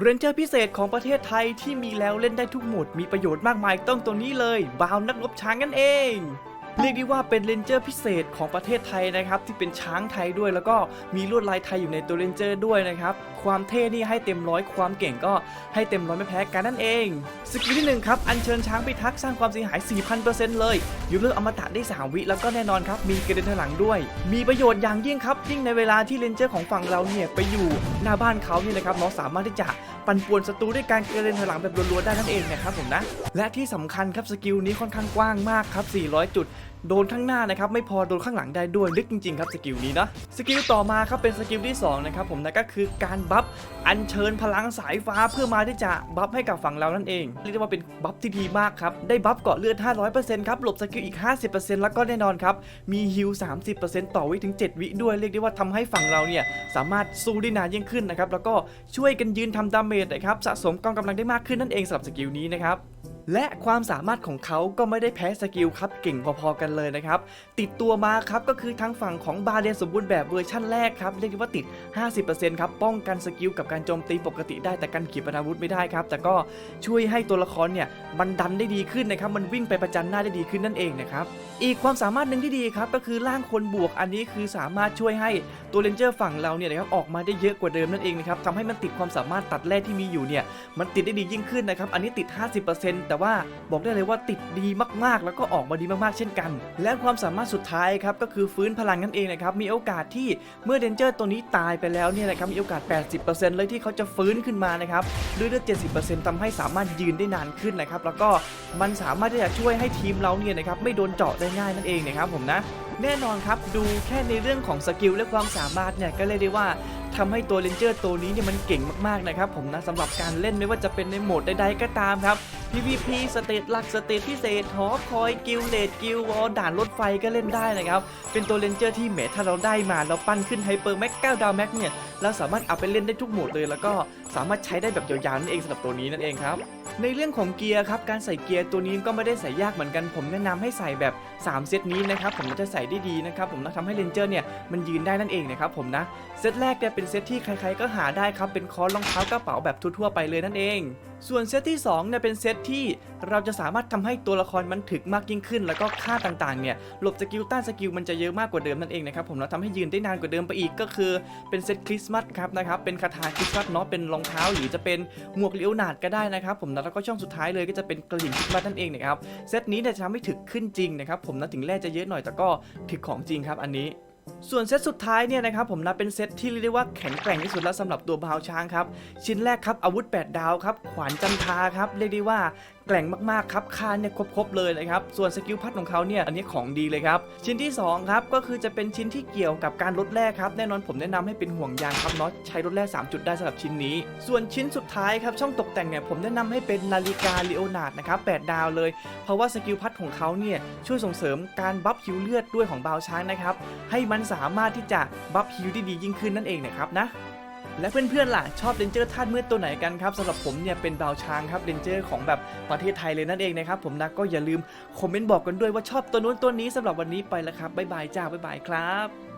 เรนเจอร์พิเศษของประเทศไทยที่มีแล้วเล่นได้ทุกหมดมีประโยชน์มากมายต้องตัวนี้เลย บาวนักลบช้างนั่นเอง เรียกได้ว่าเป็นเรนเจอร์พิเศษของประเทศไทยนะครับที่เป็นช้างไทยด้วย แล้วก็มีลวดลายไทยอยู่ในตัวเรนเจอร์ด้วยนะครับความเท่นี่ให้เต็มร้อยความเก่งก็ให้เต็มร้อยไม่แพ้กันนั่นเองสกิลที่หนึ่งครับอัญเชิญช้างพิทักษ์สร้างความเสียหาย 4,000%เลยยูเลือร์อมตะได้ 3 วิ แล้วก็แน่นอนครับมีกระเด็นถลังด้วย มีประโยชน์อย่างยิ่งครับยิ่งในเวลาที่เรนเจอร์ของฝั่งเราเนี่ยไปอยู่หน้าบ้านเขาเนี่ยนะครับน้องสามารถที่จะปั่นป่วนศัตรูด้วยการกระเด็นถลังแบบรัวๆได้นั่นเองนะครับผมนะและที่สำคัญครับสกิลนี้ค่อนข้างกว้างมากครับ400 จุดโดนข้างหน้านะครับไม่พอโดนข้างหลังได้ด้วยลึกจริงๆครับสกิลนี้นะสกิลต่อมาครับเป็นสกิลที่2นะครับผมนะก็คือการบัฟอัญเชิญพลังสายฟ้าเพื่อมาที่จะบัฟให้กับฝั่งเรานั่นเองเรียกได้ว่าเป็นบัฟที่ดีมากครับได้บัฟเกาะเลือด 500%ครับหลบสกิลอีก 50%แล้วก็แน่นอนครับมีฮิล30%ต่อวิถึง 7 วิด้วยเรียกได้ว่าทำให้ฝั่งเราเนี่ยสามารถสู้ได้นานยิ่งขึ้นนะครับแล้วก็ช่วยกันยืนทำดาเมจนะครับสะสมกองกำลังได้มากขึ้นนั่นเองสำหรับสกิลนี้นะครับ และความสามารถของเขาก็ไม่ได้แพ้สกิลครับเก่งพอๆกันเลยนะครับ ติดตัวมาครับก็คือทางฝั่งของบาเรียนสมบูรณ์แบบเวอร์ชั่นแรกครับเรียกได้ว่าติด 50%ครับป้องกันสกิลกับการโจมตีปกติได้แต่กันขีปนาวุธไม่ได้ครับ แต่ก็ช่วยให้ตัวละครเนี่ยมันดันได้ดีขึ้นนะครับ มันวิ่งไปประจันหน้าได้ดีขึ้นนั่นเองนะครับอีกความสามารถหนึ่งที่ดีครับก็คือร่างคนบวกอันนี้คือสามารถช่วยให้ตัวเรนเจอร์ฝั่งเราเนี่ยนะครับออกมาได้เยอะกว่าเดิมนั่นเองนะครับทำให้มันติดความสามารถตัดแร่ที่มีอยู่เนี่ยมันติดได้ดียิ่งขึ้นนะครับอันนี้ติด 50%แต่ว่าบอกได้เลยว่าติดดีมากๆ แล้วก็ออกมาดีมากๆเช่นกัน และความสามารถสุดท้ายครับก็คือฟื้นพลังนั่นเองนะครับมีโอกาสที่เมื่อเดนเจอร์ตัวนี้ตายไปแล้วเนี่ยนะครับมีโอกาส 80%เลยที่เขาจะฟื้นขึ้นมานะครับด้วยเลือด70%ทำให้สามารถยืนได้นานขึ้นนะครับแล้วก็มันสามารถที่จะช่วยให้ทีมเราเนี่ยนะครับไม่โดนเจาะได้ง่ายนั่นเองนะครับผมนะแน่นอนครับดูแค่ในเรื่องของสกิลและความสามารถเนี่ยก็เลยกได้ว่า ทำให้ตัวเลนเจอร์ตัวนี้เนี่ยมันเก่งมากๆนะครับผมนะสำหรับการเล่นไม่ว่าจะเป็นในโหมดใดๆก็ตามครับ PVP สเตตหลักสเตตพิเศษหอคอยกิลเลดกิลวอลด่านรถไฟก็เล่นได้นะครับ เป็นตัวเลนเจอร์ที่แหมถ้าเราได้มาเราปั้นขึ้นไฮเปอร์แม็กก้าดาวแม็กเนี่ยเราสามารถเอาไปเล่นได้ทุกโหมดเลย แล้วก็สามารถใช้ได้แบบยาวๆนั่นเองสำหรับตัวนี้นั่นเองครับ ในเรื่องของเกียร์ครับการใส่เกียร์ตัวนี้ก็ไม่ได้ใส่ยากเหมือนกัน ผมแนะนำให้ใส่แบบ 3 เซตนี้นะครับผมจะใส่ได้ดีนะครับผมนะทำให้เลนเจอร์เนี่ยมันยืนได้นั่นเองนะครับผมนะเซตแรกเนี่ยเป็นเซตที่ใครๆก็หาได้ครับเป็นคอรองเท้ากระเป๋าแบบทั่วๆไปเลยนั่นเอง ส่วนเซตที่2เนี่ยเป็นเซตที่เราจะสามารถทำให้ตัวละครมันถึกมากยิ่งขึ้น แล้วก็ค่าต่างๆเนี่ยหลบสกิลต้านสกิลมันจะเยอะมากกว่าเดิมนั่นเองนะครับผมแล้วทำให้ยืนได้นานกว่าเดิมไปอีกก็คือเป็นเซตคริสต์มาสครับนะครับเป็นคาถาคริสต์มาสเนาะเป็นรองเท้าหรือจะเป็นหมวกเลโอนาดก็ได้นะครับผมนะแล้วก็ช่องสุดท้ายเลยก็จะเป็นกระดิ่งคริสต์มาสนั่นเองนะครับเซตนี้เนี่ยจะทำให้ถึกขึ้นจริงนะครับผมนะถึงแร่จะเยอะหน่อยแต่ก็ถึกของจริงครับอันนี้ ส่วนเซตสุดท้ายเนี่ยนะครับผมนะเป็นเซตที่เรียกได้ว่าแข็งแกร่งที่สุดแล้วสำหรับตัวบาวช้างครับ ชิ้นแรกครับอาวุธ 8 ดาวครับ ขวานจันทาครับ เรียกได้ว่า แกร่งมากๆครับค่าเนี่ยครบๆเลยนะครับ ส่วนสกิลพัดของเขาเนี่ยอันนี้ของดีเลยครับ ชิ้นที่2ครับก็คือจะเป็นชิ้นที่เกี่ยวกับการลดแร่ครับแน่นอนผมแนะนำให้เป็นห่วงยางครับเนาะใช้ลดแร่3จุดได้สำหรับชิ้นนี้ ส่วนชิ้นสุดท้ายครับช่องตกแต่งเนี่ยผมแนะนำให้เป็นนาฬิกาลีโอนาร์ดนะครับ8ดาวเลย เพราะว่าสกิลพัดของเขาเนี่ยช่วยส่งเสริมการบัฟฮิวเลือดด้วยของบาวช้างนะครับให้มันสามารถที่จะบัฟฮิวได้ดียิ่งขึ้นนั่นเองนะครับนะ และเพื่อนๆล่ะชอบเรนเจอร์ท่านมืดตัวไหนกันครับสำหรับผมเนี่ยเป็นบาวช้างครับเรนเจอร์ของแบบประเทศไทยเลยนั่นเองนะครับผมนะก็อย่าลืมคอมเมนต์บอกกันด้วยว่าชอบตัวนู้นตัวนี้สำหรับวันนี้ไปแล้วครับบ๊ายบายจ้าบ๊ายบายครับ